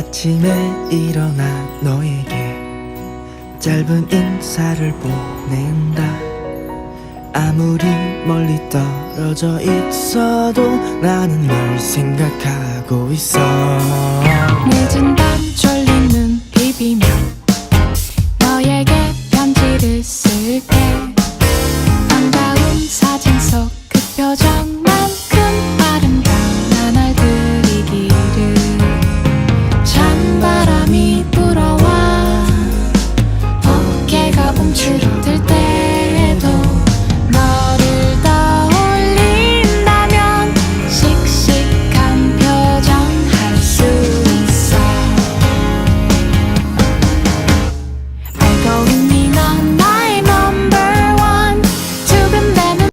아침에 일어나 너에게 짧은 인사를 보낸다. 아무리 멀리 떨어져 있어도 나는 널 생각하고 있어 去